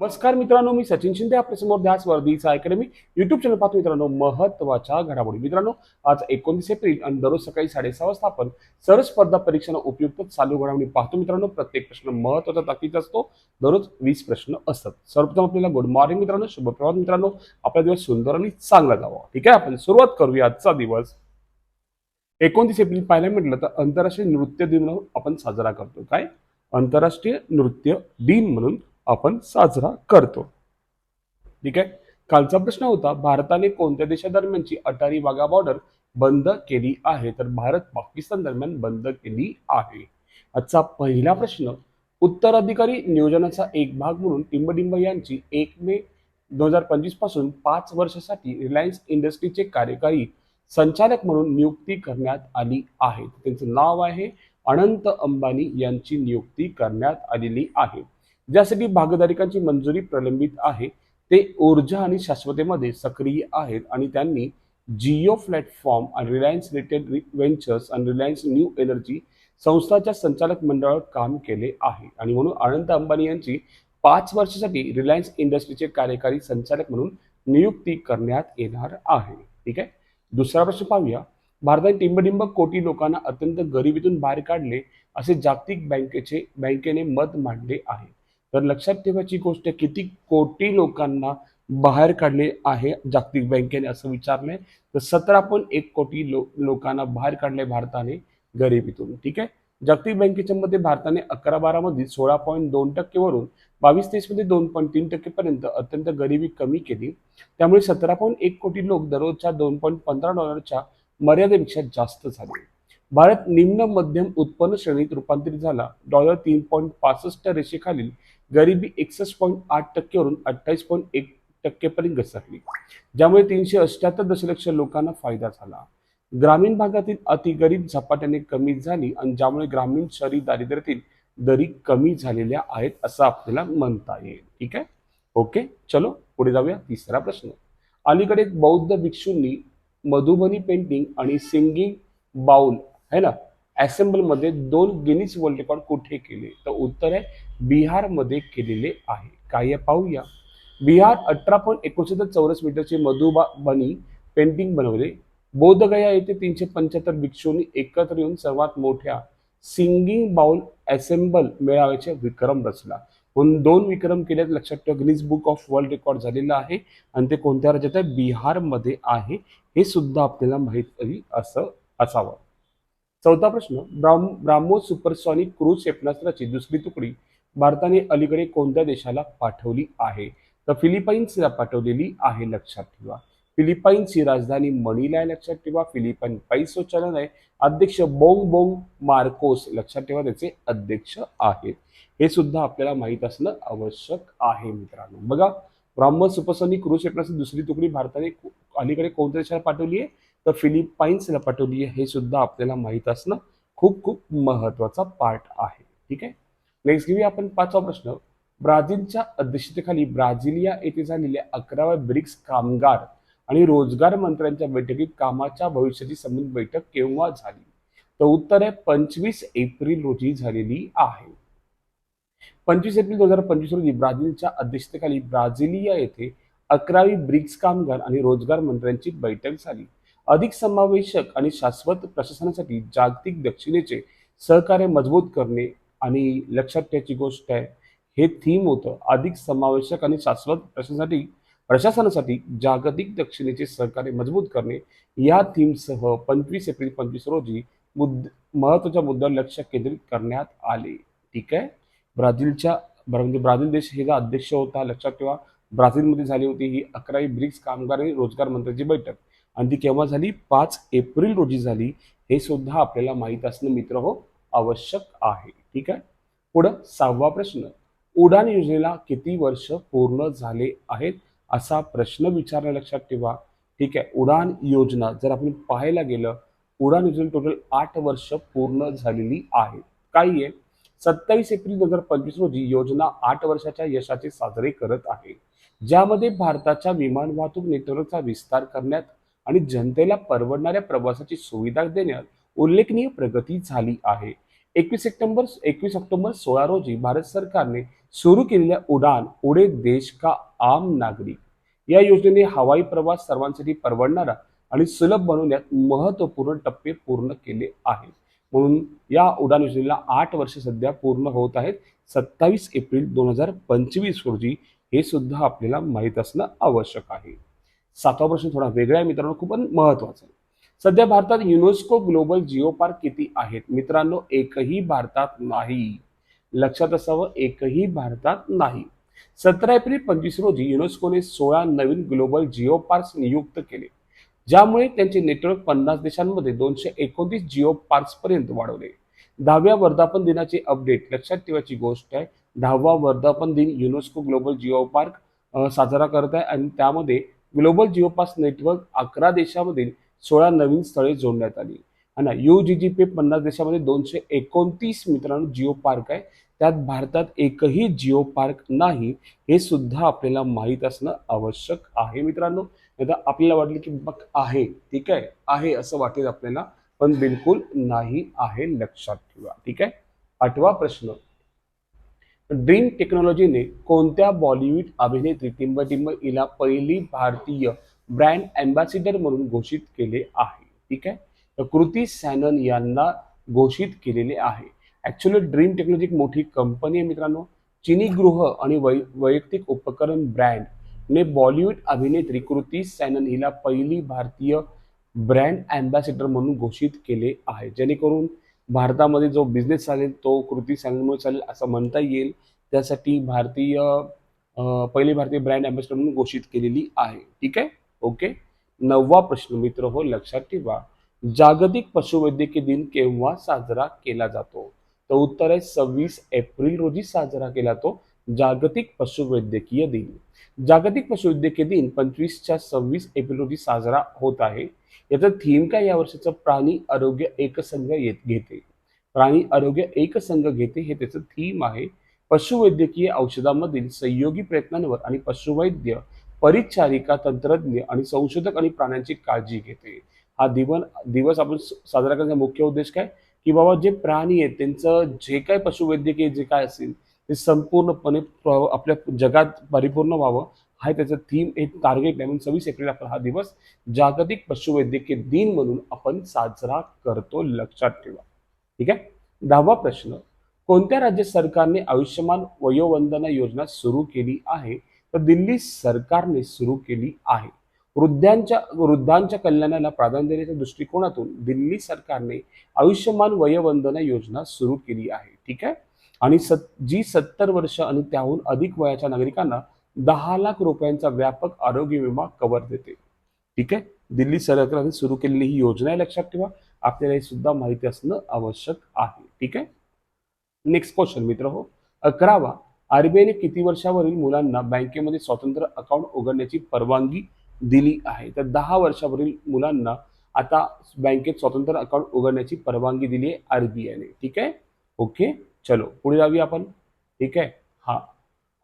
नमस्कार मित्रांनो मी सचिन शिंदे आपल्यासमोर ध्यास वर्धीचा अकॅडमी युट्यूब चॅनल पाहतो मित्रांनो महत्त्वाच्या घडामोडी. मित्रांनो आज एकोणतीस एप्रिल आणि दररोज सकाळी साडेसहा वाजता आपण सर्व स्पर्धा परीक्षांना उपयुक्त चालू घडामोडी पाहतो मित्रांनो. प्रत्येक प्रश्न महत्त्वाचा ताकीचा असतो दररोज वीस प्रश्न असतात. सर्वप्रथम आपल्याला गुड मॉर्निंग मित्रांनो शुभप्रभात मित्रांनो. आपला दिवस सुंदर आणि चांगला जावा. ठीक आहे आपण सुरुवात करूया आजचा दिवस. एकोणतीस एप्रिल पाहायला म्हटलं तर आंतरराष्ट्रीय नृत्य दिन म्हणून आपण साजरा करतो. काय? आंतरराष्ट्रीय नृत्य दिन म्हणून आपण साजरा करतो. ठीक आहे? कालचा प्रश्न होता भारताने कोणत्या देशादरम्यानची अटारी वाघा बॉर्डर बंद केली आहे? तर भारत पाकिस्तान दरम्यान बंद केली आहे. आजचा पहिला प्रश्न उत्तराधिकारी नियोजनाचा एक भाग म्हणून टिंबडिंब यांची एक मे दोन हजार पंचवीसपासून पाच वर्षासाठी रिलायन्स इंडस्ट्रीचे कार्यकारी संचालक म्हणून नियुक्ती करण्यात आली आहे. त्यांचं नाव आहे अनंत अंबानी यांची नियुक्ती करण्यात आलेली आहे. ज्यासाठी भागधारकांची मंजुरी प्रलंबित आहे ते ऊर्जा आणि शाश्वतेमध्ये सक्रिय आहेत आणि त्यांनी जिओ प्लॅटफॉर्म आणि रिलायन्स रिलेटेड व्हेंचर्स आणि रिलायन्स न्यू एनर्जी संस्थाच्या संचालक मंडळावर काम केले आहे. आणि म्हणून अनंत अंबानी यांची पाच वर्षासाठी रिलायन्स इंडस्ट्रीचे कार्यकारी संचालक म्हणून नियुक्ती करण्यात येणार आहे. ठीक आहे? दुसरा प्रश्न पाहूया. भारताने टिंबडिंब कोटी लोकांना अत्यंत गरिबीतून बाहेर काढले असे जागतिक बँकेचे बँकेने मत मांडले आहे. तर लक्षात ठेवायची गोष्ट किती कोटी लोकांना बाहेर काढले आहे जागतिक बँकेने असं विचारलंय. तर सतरा पॉईंट एक कोटी लो लोकांना बाहेर काढले भारताने गरिबीतून. ठीक आहे? जागतिक बँकेच्या मध्ये भारताने अकरा बारा मध्ये सोळा पॉईंट दोन टक्केवरून बावीस तेवीसमध्ये दोन पॉईंट तीन टक्केपर्यंत अत्यंत गरिबी कमी केली. त्यामुळे सतरा पॉईंट एक कोटी लोक दररोजच्या दोन पॉईंट पंधरा डॉलरच्या मर्यादेपेक्षा जास्त झाले. भारत निम्न मध्यम उत्पन्न श्रेणीत रूपांतरित झाला. डॉलर तीन पॉईंट पासष्ट रेषेखालील गरिबी एकसष्ट पॉईंट आठ टक्केवरून अठ्ठावीस पॉईंट एक टक्केपर्यंत घसरली. ज्यामुळे तीनशे अष्ट्याहत्तर दशलक्ष लोकांना फायदा झाला. ग्रामीण भागातील अतिगरीब झपाट्याने कमी झाली आणि ज्यामुळे ग्रामीण शहरी दारिद्र्यातील दरी कमी झालेल्या आहेत असं आपल्याला म्हणता येईल. ठीक आहे? ओके चलो पुढे जाऊया तिसरा प्रश्न. अलीकडे बौद्ध भिक्षूंनी मधुबनी पेंटिंग आणि सिंगिंग बाउल है ना? असेंबलमध्ये दोन गिनीज वर्ल्ड रेकॉर्ड कुठे केले? तर उत्तर आहे बिहारमध्ये केलेले आहे. काय पाहूया. बिहार अठरा पॉईंट एकोणसत्तर चौरस मीटरचे मधुबनी पेंटिंग बनवले. बोधगया येथे तीनशे पंच्याहत्तर भिक्षूंनी एकत्र येऊन सर्वात मोठ्या सिंगिंग बाउल असेंबल मेळाव्याचे विक्रम रचला. म्हणून दोन विक्रम केल्यात लक्षात ठेवा Guinness book of world record झालेला आहे आणि ते कोणत्या राज्यात आहे? बिहारमध्ये आहे. हे सुद्धा आपल्याला माहीत असं असावं. चौथा प्रश्न ब्राह्म ब्राह्मोस सुपरसॉनिक क्रूज क्षेपणास्त्राची दुसरी तुकडी भारताने अलीकडे कोणत्या देशाला पाठवली आहे? तर फिलिपाईन्सला पाठवलेली आहे लक्षात ठेवा. फिलिपाईन्सची राजधानी मणीला आहे लक्षात ठेवा. फिलिपाईन पैसो चलन आहे. अध्यक्ष बोंग बोंग मार्कोस लक्षात ठेवा त्याचे अध्यक्ष आहेत. हे सुद्धा आपल्याला माहीत असणं आवश्यक आहे मित्रांनो. बघा ब्राह्मण सुपरसॉनिक क्रूज क्षेपणास्त्र दुसरी तुकडी भारताने अलीकडे कोणत्या देशाला पाठवली आहे? तर फिलिपाईन्सला पाठवली आहे हे सुद्धा आपल्याला माहीत असणं खूप खूप महत्त्वाचा पार्ट आहे. ठीक आहे? नेक्स्ट घेऊया आपण पाचवा प्रश्न. ब्राझीलच्या अध्यक्षतेखाली ब्राझिलिया येथे झालेल्या अकराव्या ब्रिक्स कामगार आणि रोजगार मंत्र्यांच्या बैठकीत कामाच्या भविष्याची संबंधित बैठक केव्हा झाली? तर उत्तर आहे पंचवीस एप्रिल रोजी झालेली आहे. पंचवीस एप्रिल दोन हजार पंचवीस रोजी ब्राझीलच्या अध्यक्षतेखाली ब्राझिलिया येथे अकरावी ब्रिक्स कामगार आणि रोजगार मंत्र्यांची बैठक झाली. अधिक समावेशक आणि शाश्वत प्रशासनासाठी जागतिक दक्षिणेचे सहकार्य मजबूत करणे आणि लक्षात ठेवायची गोष्ट आहे हे थीम होतं. अधिक समावेशक आणि शाश्वत प्रशासनासाठी प्रशासनासाठी जागतिक दक्षिणेचे सहकार्य मजबूत करणे. या थीमसह पंचवीस एप्रिल पंचवीस रोजी मुद्द महत्त्वाच्या मुद्द्यावर लक्ष केंद्रित करण्यात आले. ठीक आहे? ब्राझीलच्या म्हणजे ब्राझील देश हे अध्यक्ष होता लक्षात ठेवा. ब्राझीलमध्ये झाली होती ही अकरावी ब्रिक्स कामगार आणि रोजगार मंत्र्यांची बैठक. आणि ती केव्हा झाली? पाच एप्रिल रोजी झाली. हे सुद्धा आपल्याला माहीत असणं मित्र हो आवश्यक आहे. ठीक आहे? पुढं सहावा प्रश्न. उडान योजनेला किती वर्ष पूर्ण झाले आहेत? असा प्रश्न विचारणं लक्षात ठेवा. ठीक आहे? उडान योजना जर आपण पाहायला गेलं उडान योजना टोटल आठ वर्ष पूर्ण झालेली आहे काही आहे. सत्तावीस एप्रिल दोन हजार पंचवीस रोजी योजना आठ वर्षाच्या यशाचे साजरे करत आहे. ज्यामध्ये भारताच्या विमान वाहतूक नेटवर्कचा विस्तार करण्यात आणि जनतेला परवडणाऱ्या प्रवासाची सुविधा देण्यात उल्लेखनीय प्रगती झाली आहे. एकवीस सप्टेंबर एकवीस ऑक्टोबर सोळा रोजी भारत सरकारने सुरू केलेल्या उडान उडे देश का आम नागरिक या योजनेने हवाई प्रवास सर्वांसाठी परवडणारा आणि सुलभ बनवण्यात महत्त्वपूर्ण टप्पे पूर्ण केले आहेत. म्हणून या उडान योजनेला आठ वर्ष सध्या पूर्ण होत आहेत. सत्तावीस एप्रिल दोन हजार पंचवीस रोजी हे सुद्धा आपल्याला माहीत असणं आवश्यक आहे. सातवा प्रश्न थोडा वेगळा आहे मित्रांनो खूप महत्त्वाचा आहे. सध्या भारतात युनेस्को ग्लोबल जिओ पार्क किती आहेत? मित्रांनो एकही भारतात नाही. लक्षात असावं एकही भारतात नाही. सतरा एप्रिल पंचवीस रोजी युनेस्कोने सोळा नवीन ग्लोबल जिओ पार्क्स नियुक्त केले ज्यामुळे त्यांचे नेटवर्क पन्नास देशांमध्ये दोनशे एकोणतीस जिओ पार्क्स पर्यंत वाढवले. दहाव्या वर्धापन दिनाचे अपडेट लक्षात ठेवायची गोष्ट आहे दहावा वर्धापन दिन युनेस्को ग्लोबल जिओ पार्क साजरा करत आहे आणि त्यामध्ये ग्लोबल जिओ नेटवर्क अकरा देशामधील सोळा नवीन स्थळे जोडण्यात आली. आणि यू जी जी पी पन्नास देशामध्ये दोनशे एकोणतीस मित्रांनो जिओ पार्क आहे. त्यात भारतात एकही जिओ पार्क नाही हे सुद्धा आपल्याला माहीत असणं आवश्यक आहे मित्रांनो. आता आपल्याला वाटलं की मग आहे ठीक आहे आहे असं वाटेल आपल्याला पण बिलकुल नाही आहे लक्षात ठेवा ठीक आहे? आठवा प्रश्न. ड्रीम टेक्नॉलॉजीने कोणत्या बॉलिवूड अभिनेत्री टिंब टिंब हिला पहिली भारतीय ब्रँड अँबॅसिडर म्हणून घोषित केले आहे? ठीक आहे? तर कृती सॅनन यांना घोषित केलेले आहे. ॲक्च्युली ड्रीम टेक्नॉलॉजी एक मोठी कंपनी आहे मित्रांनो. चिनी गृह आणि वै वैयक्तिक उपकरण ब्रँड ने बॉलिवूड अभिनेत्री कृती सॅनन हिला पहिली भारतीय ब्रँड अँबॅसिडर म्हणून घोषित केले आहे. जेणेकरून भारतामध्ये जो बिझनेस चालेल तो कृती सांगण्यामुळे चालेल असं म्हणता येईल. त्यासाठी भारतीय पहिली भारतीय ब्रँड अँबॅसिडर म्हणून घोषित केलेली आहे. ठीक आहे? ओके? नववा प्रश्न मित्र हो लक्षात ठेवा. जागतिक पशुवैद्यकीय दिन केव्हा साजरा केला जातो? तर उत्तर आहे सव्वीस एप्रिल रोजी साजरा केला तो जागतिक पशुवैद्यकीय दिन. जागतिक पशुवैद्यकीय दिन पंचवीसच्या सव्वीस एप्रिल रोजी साजरा होत आहे. याचा थीम काय या वर्षाचं? प्राणी आरोग्य एकसंघ येत घेते. प्राणी आरोग्य एकसंघ घेते हे त्याचं थीम आहे. पशुवैद्यकीय औषधामधील सहयोगी प्रयत्नांवर आणि पशुवैद्य परिचारिका तंत्रज्ञ आणि संशोधक आणि प्राण्यांची काळजी घेते. हा दिवन दिवस आपण साजरा करण्याचा मुख्य उद्देश काय? की बाबा जे प्राणी आहेत त्यांचं जे काय पशुवैद्यकीय जे काय असेल ते संपूर्णपणे आपल्या जगात परिपूर्ण व्हावं हा त्याचं थीम एक टार्गेट आहे म्हणून सव्वीस एप्रिल आपण हा दिवस जागतिक पशुवैद्यकीय दिन म्हणून आपण साजरा करतो लक्षात ठेवा. ठीक आहे? दहावा प्रश्न. कोणत्या राज्य सरकारने आयुष्यमान वयोवंदना योजना सुरू केली आहे? तर दिल्ली सरकारने सुरू केली आहे. वृद्धांच्या वृद्धांच्या कल्याणाला प्राधान्य देण्याच्या दृष्टिकोनातून दिल्ली सरकारने आयुष्यमान वयोवंदना योजना सुरू केली आहे. ठीक आहे? आणि सत जी सत्तर वर्ष आणि त्याहून अधिक वयाच्या नागरिकांना दहा लाख रुपयांचा व्यापक आरोग्य विमा कव्हर देते. ठीक आहे? दिल्ली सरकारने सुरू केलेली ही योजना आहे लक्षात ठेवा. आपल्याला हे सुद्धा माहिती असणं आवश्यक आहे. ठीक आहे? नेक्स्ट क्वेश्चन मित्र हो. अकरावा आरबीआयने किती वर्षावरील मुलांना बँकेमध्ये स्वतंत्र अकाउंट उघडण्याची परवानगी दिली आहे? तर दहा वर्षावरील मुलांना आता बँकेत स्वतंत्र अकाउंट उघडण्याची परवानगी दिली आहे आरबीआयने. ठीक आहे? ओके चलो. पुढे जाऊया आपण. ठीक आहे? हा.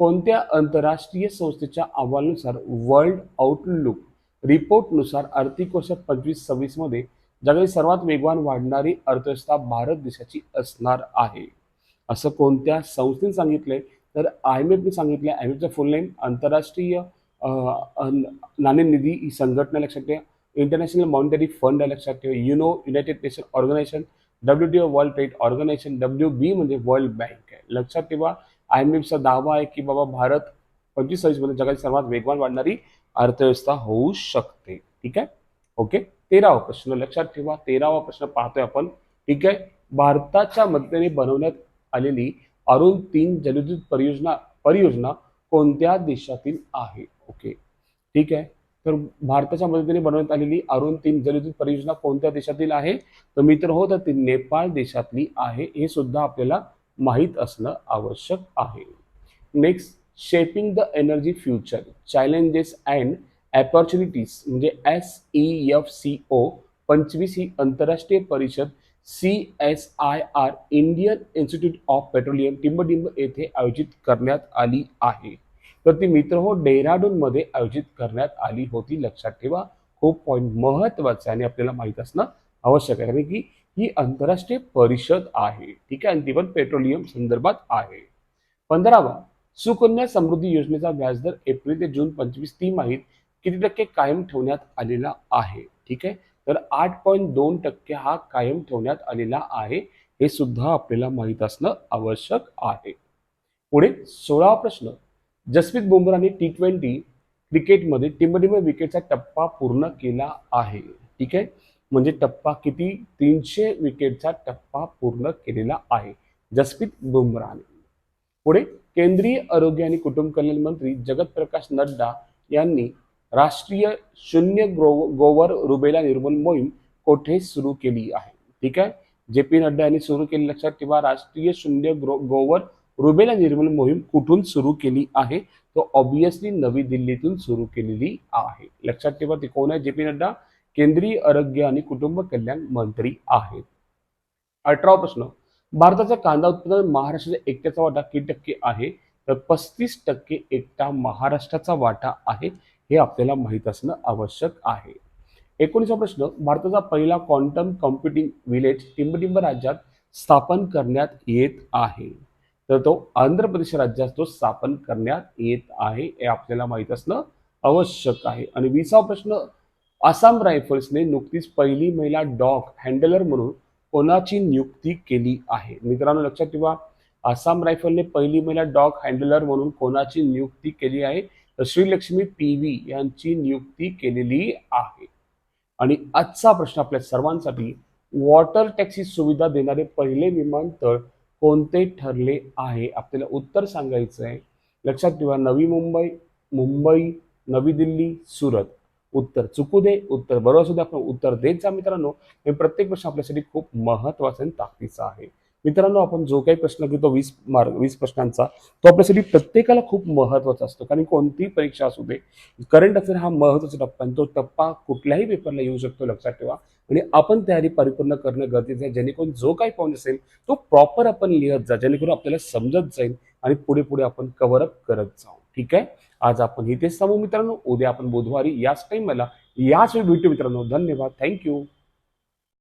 कोणत्या आंतरराष्ट्रीय संस्थेच्या अहवालानुसार वर्ल्ड आउटलुक रिपोर्टनुसार आर्थिक वर्ष पंचवीस सव्वीसमध्ये जगातील सर्वात वेगवान वाढणारी अर्थव्यवस्था भारत देशाची असणार आहे. असं कोणत्या संस्थेने सांगितले तर आय एम एफने सांगितलं आय एम एफचं फुल नेम आंतरराष्ट्रीय नाणेनिधी ही संघटना लक्षात ठेवा. इंटरनॅशनल मॉनिटरी फंड आहे लक्षात ठेवा. UNO united nation organisation W T O world trade organisation W B म्हणजे वर्ल्ड बँक आहे. लक्षात ठेवा. आय एम एफचा दावा आहे की बाबा भारत पंचवीस सव्वीसमध्ये जगाची सर्वात वेगवान वाढणारी अर्थव्यवस्था होऊ शकते. ठीक आहे? ओके? तेरावा प्रश्न लक्षात ठेवा. तेरावा प्रश्न पाहतोय आपण. ठीक आहे? भारताच्या मदतीने बनवण्यात आलेली अरुण तीन जलविद्युत परियोजना परियोजना कोणत्या देशातील आहे? ओके? ठीक आहे? तर भारताच्या मदतीने बनवण्यात आलेली अरुण तीन जलविद्युत परियोजना कोणत्या देशातील आहे? तर मित्र हो तर ती नेपाळ देशातली आहे. हे सुद्धा आपल्याला माहीत असणं आवश्यक आहे. Next shaping the energy future challenges and opportunities म्हणजे S E F C O पंचवीस ही आंतरराष्ट्रीय परिषद C S I R Indian institute of petroleum टिंबडिंब येथे आयोजित करण्यात आली आहे. तर ती मित्र हो डेहराडूनमध्ये आयोजित करण्यात आली होती. लक्षात ठेवा खूप पॉईंट महत्त्वाचा आणि आपल्याला माहीत असणं आवश्यक आहे. कारण की ही आंतरराष्ट्रीय परिषद आहे. ठीक आहे? आणि ती पण पेट्रोलियम संदर्भात आहे. पंधरावा सुकन्या समृद्धी योजनेचा व्याजदर एप्रिल ते जून पंचवीस तिमाहीत किती टक्के कायम ठेवण्यात आलेला आहे? ठीक आहे? तर आठ पॉईंट दोन टक्के हा कायम ठेवण्यात आलेला आहे. हे सुद्धा आपल्याला माहीत असणं आवश्यक आहे. पुढे सोळावा प्रश्न. जसप्रीत बुमराने टी ट्वेंटी क्रिकेटमध्ये टिंबटिंब विकेटचा टप्पा पूर्ण केला आहे. ठीक आहे? म्हणजे टप्पा किती? तीनशे विकेटचा टप्पा पूर्ण केलेला आहे. जसप्रीत बुमराहने. पुढे केंद्रीय आरोग्य आणि कुटुंब कल्याण मंत्री जगत प्रकाश नड्डा यांनी राष्ट्रीय शून्य ग्रो गोवर रुबेला निर्मूल मोहीम कोठे सुरू केली आहे? ठीक आहे? जे पी नड्डा यांनी सुरू केली लक्षात ठेवा. राष्ट्रीय शून्य ग्रो गोवर रुबेला निर्मूल मोहीम कुठून सुरू केली आहे? तो ऑब्विसली नवी दिल्लीतून सुरू केलेली आहे. लक्षात ठेवा ते कोण आहे? J P Nadda. केंद्रीय आरोग्य आणि कुटुंब कल्याण मंत्री आहेत. अठरावा प्रश्न भारताचा कांदा उत्पादन महाराष्ट्राच्या एकट्याचा वाटा किती टक्के आहे? तर पस्तीस टक्के एकटा महाराष्ट्राचा वाटा आहे हे आपल्याला माहीत असणं आवश्यक आहे. एकोणीसवा प्रश्न भारताचा पहिला क्वांटम कॉम्प्युटिंग विलेज टिंबटिंब राज्यात स्थापन करण्यात येत आहे. तर तो आंध्र प्रदेश राज्यात तो स्थापन करण्यात येत आहे हे आपल्याला माहीत असणं आवश्यक आहे. आणि विसावा प्रश्न आसाम रायफल्सने नुकतीच पहिली महिला डॉग हँडलर म्हणून कोणाची नियुक्ती केली आहे? मित्रांनो लक्षात ठेवा आसाम रायफलने पहिली महिला डॉग हँडलर म्हणून कोणाची नियुक्ती केली आहे? तर श्रीलक्ष्मी पी व्ही यांची नियुक्ती केलेली आहे. आणि आजचा प्रश्न आपल्या सर्वांसाठी वॉटर टॅक्सी सुविधा देणारे पहिले विमानतळ कोणते ठरले आहे? आपल्याला उत्तर सांगायचं आहे लक्षात ठेवा नवी मुंबई मुंबई नवी दिल्ली सुरत. उत्तर चुकू दे उत्तर बरोबर सुद्धा आपण उत्तर देत जा मित्रांनो. हे प्रत्येक प्रश्न आपल्यासाठी खूप महत्त्वाचा आणि ताकदीचा आहे. मित्रांनो आपण जो काही प्रश्न घेतो वीस मार्ग वीस प्रश्नांचा तो आपल्यासाठी प्रत्येकाला खूप महत्त्वाचा असतो. कारण कोणतीही परीक्षा असू दे करंट अफेअर हा महत्त्वाचा टप्पा आणि तो टप्पा कुठल्याही पेपरला येऊ शकतो लक्षात ठेवा. आणि आपण तयारी परिपूर्ण करणं गरजेचं आहे. जेणेकरून जो काही पॉईंट असेल तो प्रॉपर आपण लिहत जा. जेणेकरून आपल्याला समजत जाईल आणि पुढे पुढे आपण कव्हरअप करत जाऊ. ठीक आहे? आज आपण इथेच थांबू मित्रांनो. उद्या आपण बुधवारी याच टाइमला याच वेळी भेटू मित्रांनो. धन्यवाद. थँक्यू